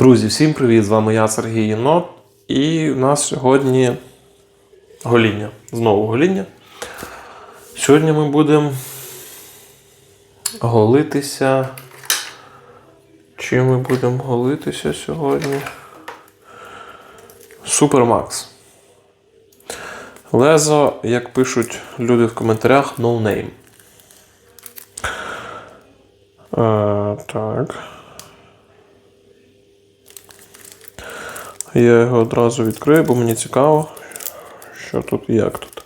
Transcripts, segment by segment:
Друзі, всім привіт! З вами я, Сергій Єнот. І у нас сьогодні гоління. Знову гоління. Сьогодні ми будемо голитися. Чим ми будемо голитися сьогодні? Супермакс. Лезо, як пишуть люди в коментарях, no name. Е, так. Я його одразу відкрию, бо мені цікаво, що тут і як тут.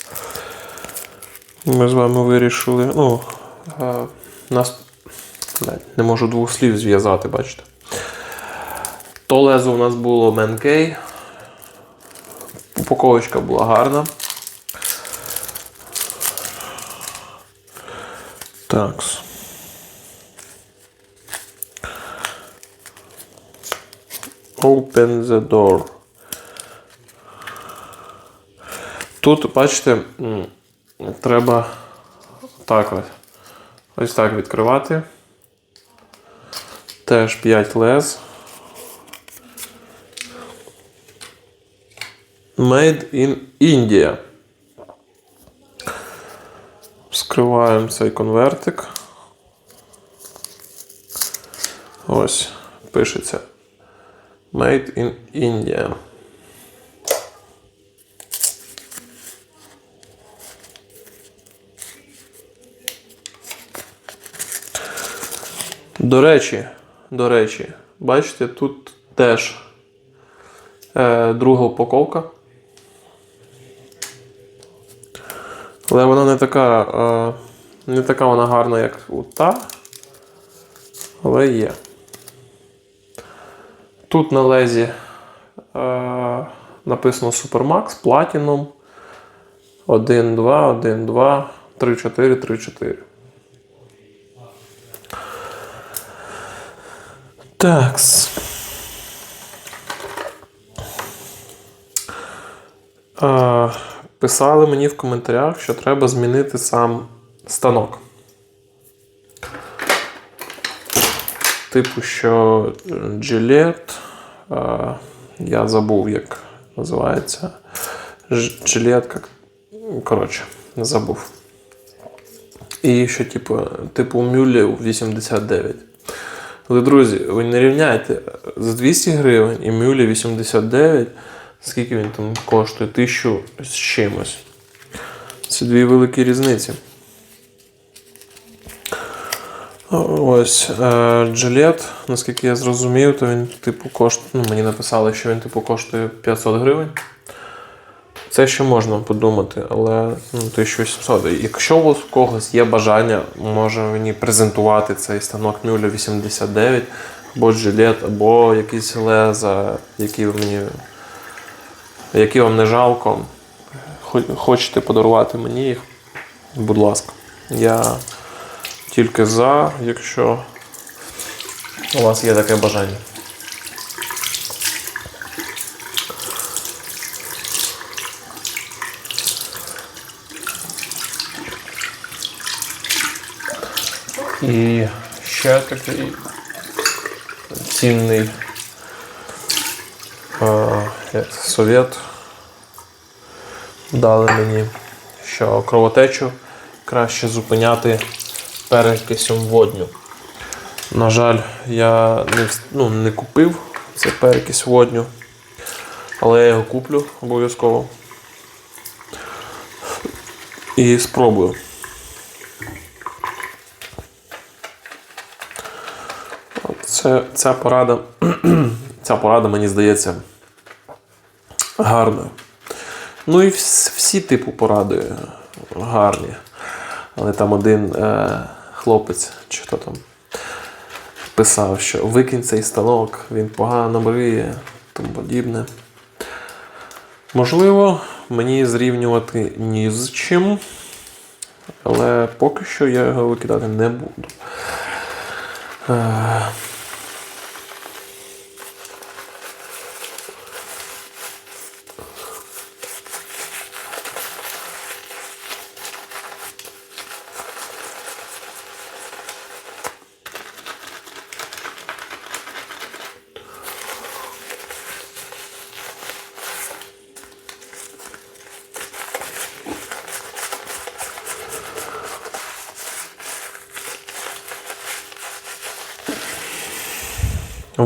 Ми з вами вирішили. Ну, е, нас не можу двох слів зв'язати, бачите. То лезо у нас було Менкей. Упаковочка була гарна. Такс. Open the door. Тут, бачите, треба так ось. Ось так відкривати. Теж 5 лез. Made in India. Вскриваємо цей конвертик. Ось, пишеться Made in India. До речі, до речі, бачите, тут теж е, друга упаковка. Але вона не така, е, не така вона гарна, як та. Але є. Тут на лезі е, написано Supermax, Platinum 1, 2, 1, 2, 3, 4, 3, 4. Такс. Е, писали мені в коментарях, що треба змінити сам станок. Типу, що Gillette, я забув, як називається. Ж- Gillette, як... коротше, забув. І що, типу, типу Мюлі 89. Але, друзі, ви не рівняйте за 200 гривень і Мюлі 89, скільки він там коштує? 1000 з чимось. Це дві великі різниці. Ось е, Джилет, наскільки я зрозумів, то він типу коштує. Ну, мені написали, що він типу коштує 500 гривень. Це ще можна подумати, але ну, 1800. Якщо у когось є бажання, може мені презентувати цей станок Мюля 89, або Джилет, або якісь леза, які мені. Які вам не жалко. Хочете подарувати мені їх, будь ласка. Я тільки за, якщо у вас є таке бажання. І ще такий цінний е, совет дали мені, що кровотечу краще зупиняти перекисом водню. На жаль, я не, ну, не купив цей перекись водню, але я його куплю обов'язково. І спробую. Це, ця порада, ця порада, мені здається, гарною. Ну і вс- всі типу поради гарні. Але там один е, хлопець, чи хто там писав, що викинь цей станок, він погано мріє тому подібне. Можливо, мені зрівнювати ні з чим, але поки що я його викидати не буду.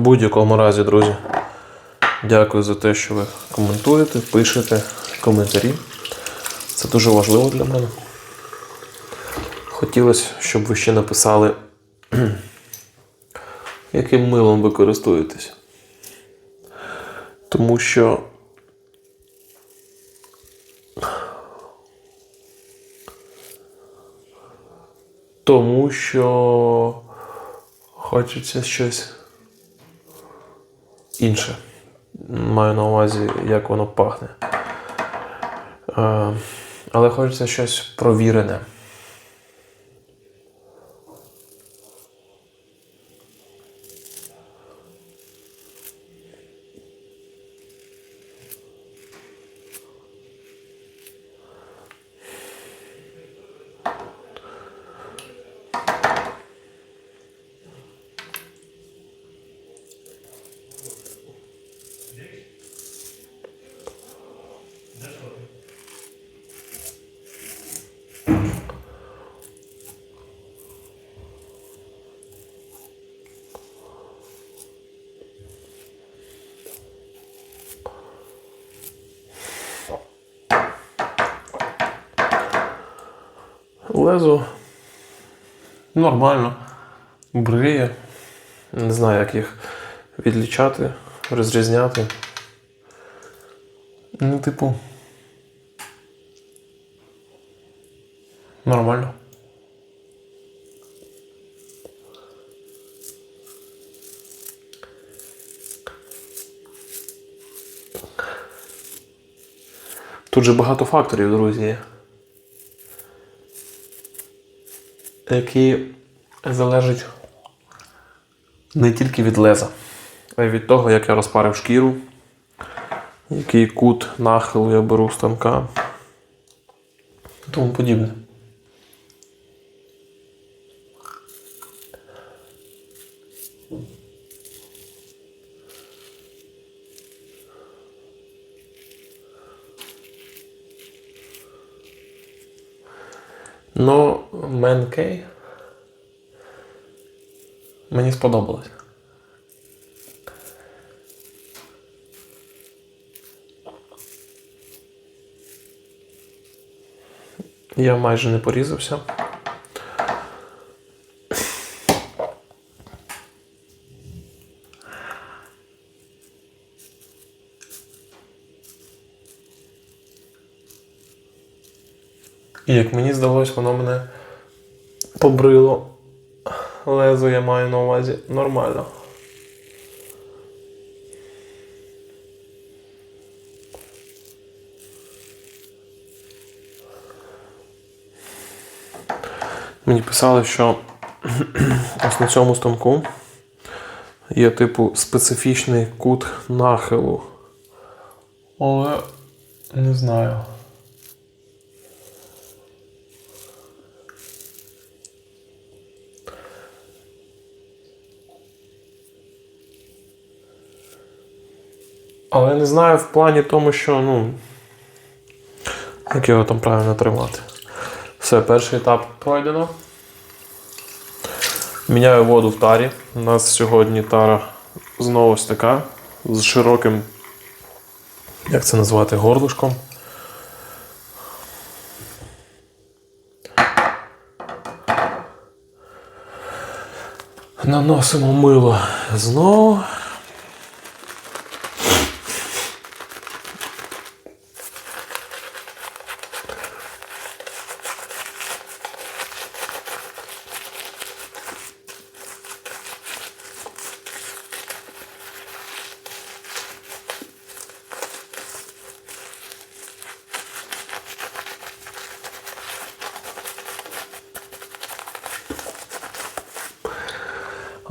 Будь-якому разі, друзі, дякую за те, що ви коментуєте, пишете коментарі. Це дуже важливо для мене. Хотілося, щоб ви ще написали, яким милом ви користуєтесь. Тому що тому що хочеться щось інше. Маю на увазі, як воно пахне. Е, але хочеться щось провірене. Лезо нормально. Бриє. Не знаю, як їх відлічати, розрізняти. Ну, типу. Нормально. Тут же багато факторів, друзі. Які залежать не тільки від леза, а й від того, як я розпарив шкіру, який кут нахилу я беру станка і тому подібне. Ну, Менкей мені сподобалось. Я майже не порізався. Як мені здалось, воно мене побрило. Лезо я маю на увазі нормально. Мені писали, що ось на цьому станку є типу специфічний кут нахилу. Але не знаю. Але не знаю в плані тому, що, ну. Як його там правильно тримати. Все, перший етап пройдено. Міняю воду в тарі. У нас сьогодні тара знову ось така. З широким, як це назвати, горлышком. Наносимо мило знову.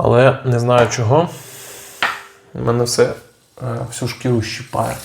Але не знаю чого. У мене все е, всю шкіру щипає.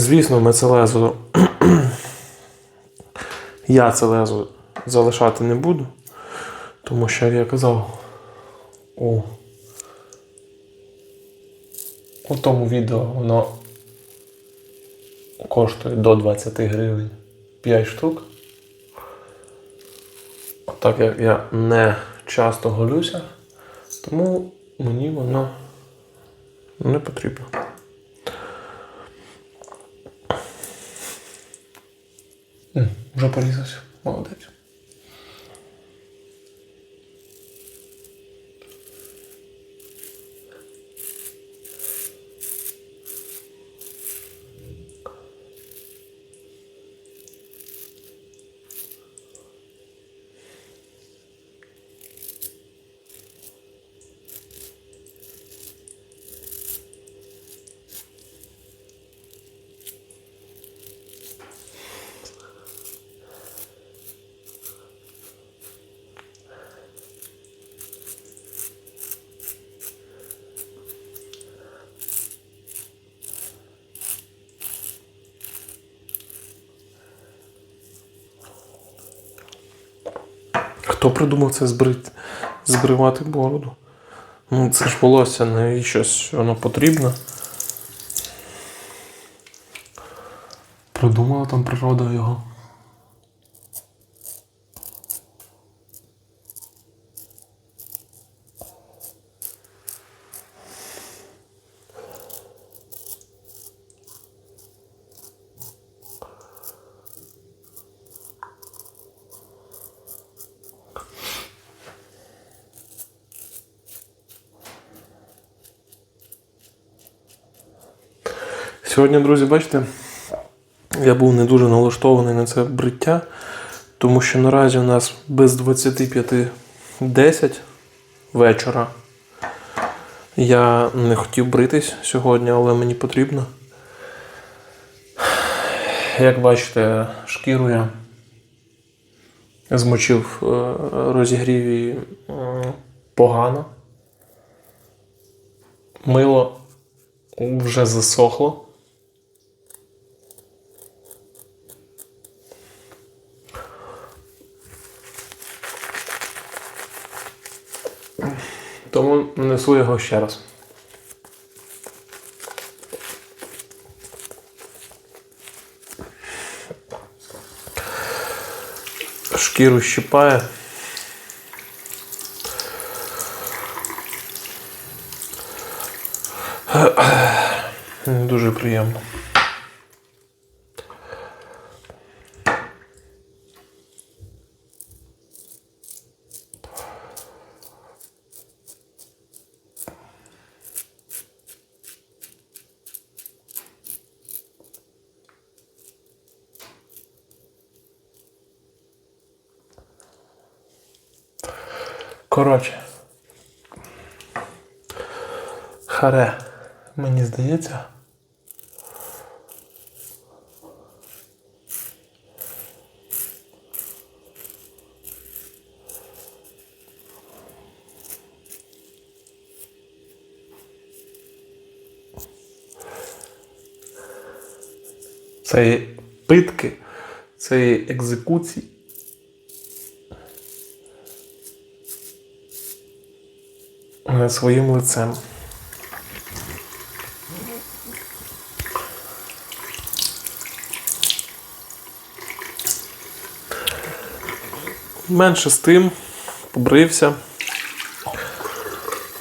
Звісно, ми це лезо. Я це лезо залишати не буду. Тому що, як я казав, у, у тому відео воно коштує до 20 гривень 5 штук. Так як я не часто голюся, тому мені воно не потрібно. Вже порізався. Молодець. Хто придумав це збрити, збривати бороду? Ну, це ж волосся, навіщось воно потрібно. Придумала там природа його. Сьогодні, друзі, бачите, я був не дуже налаштований на це бриття, тому що наразі у нас без 25.10 вечора. Я не хотів бритись сьогодні, але мені потрібно. Як бачите, шкіру я змочив, е, розігрів її е, погано. Мило вже засохло. Тому несу його ще раз. Шкіру щипає. Дуже приємно. Коротше. Харе, мені здається. Цієї питки, цієї екзекуції. Е, своїм лицем. Менше з тим, побрився.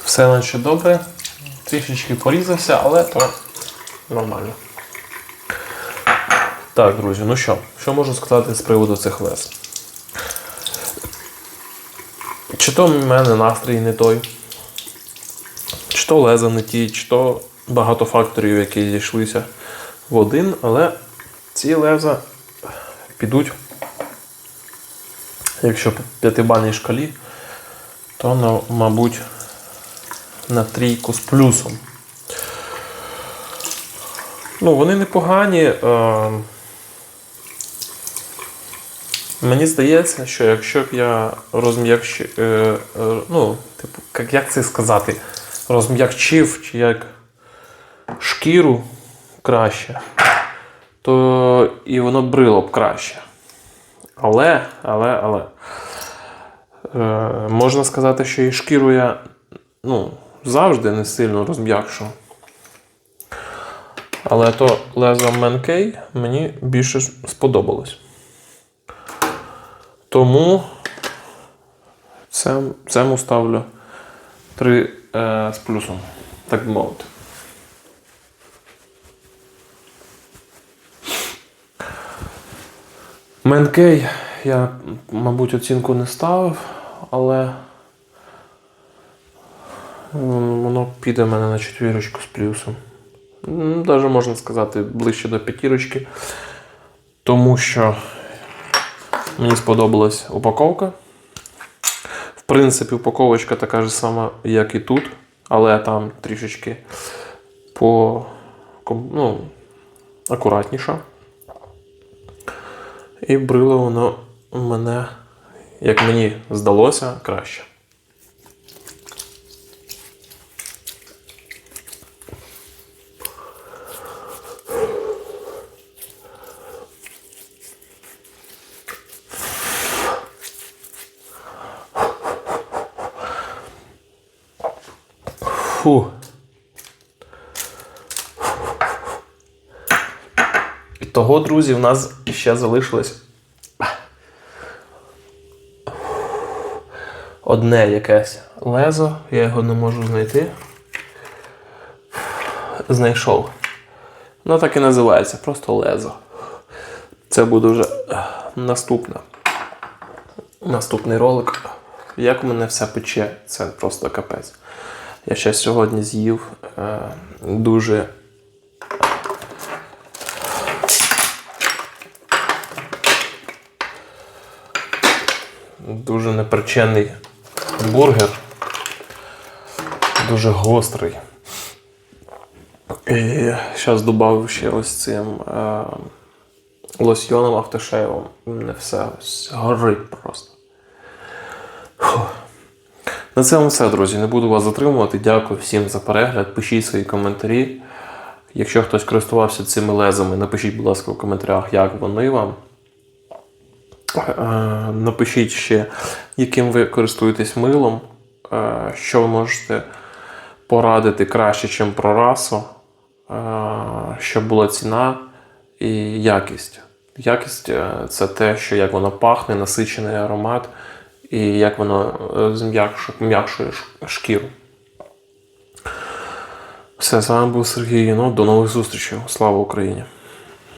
Все наче добре. Трішечки порізався, але то нормально. Так, друзі, ну що, що можу сказати з приводу цих лез? Чи то в мене настрій не той, то леза не ті, чи то багато факторів, які зійшлися в один, але ці леза підуть, якщо по п'ятибальній шкалі, то, на, мабуть, на трійку з плюсом. Ну, вони непогані. Е, Мені здається, що якщо б я розм'якшив, е, е, ну, типу, як це сказати, розм'якчив чи як шкіру краще, то і воно брило б краще. Але, але, але. Е, можна сказати, що і шкіру я ну, завжди не сильно розм'якшу. Але то лезо Менкей мені більше сподобалось. Тому цьому ставлю 3 е, з плюсом, так би мовити. Менкей я, мабуть, оцінку не ставив, але воно піде в мене на четвірочку з плюсом. Навіть можна сказати ближче до п'ятірочки, тому що мені сподобалась упаковка. Принципі, упаковочка така ж сама, як і тут, але там трішечки по, ну, акуратніша. І брило воно мене, як мені здалося, краще. Фу. І того, друзі, в нас ще залишилось одне якесь лезо, я його не можу знайти. Знайшов. Воно так і називається, просто лезо. Це буде вже наступне. Наступний ролик. Як у мене все пече, це просто капець. Я ще сьогодні з'їв е, дуже дуже непричинний бургер. Дуже гострий. І зараз додав ще ось цим е, лосьйоном автошейвом. Не все ось горить просто. На цьому все, друзі. Не буду вас затримувати. Дякую всім за перегляд. Пишіть свої коментарі. Якщо хтось користувався цими лезами, напишіть, будь ласка, в коментарях, як вони вам. Е, Напишіть ще, яким ви користуєтесь милом, е, що ви можете порадити краще, ніж про расу, е, щоб була ціна і якість. Якість це те, що як воно пахне, насичений аромат, і як воно зм'якшує м'якшує шкіру. Все, з вами був Сергій Єнот. До нових зустрічей. Слава Україні!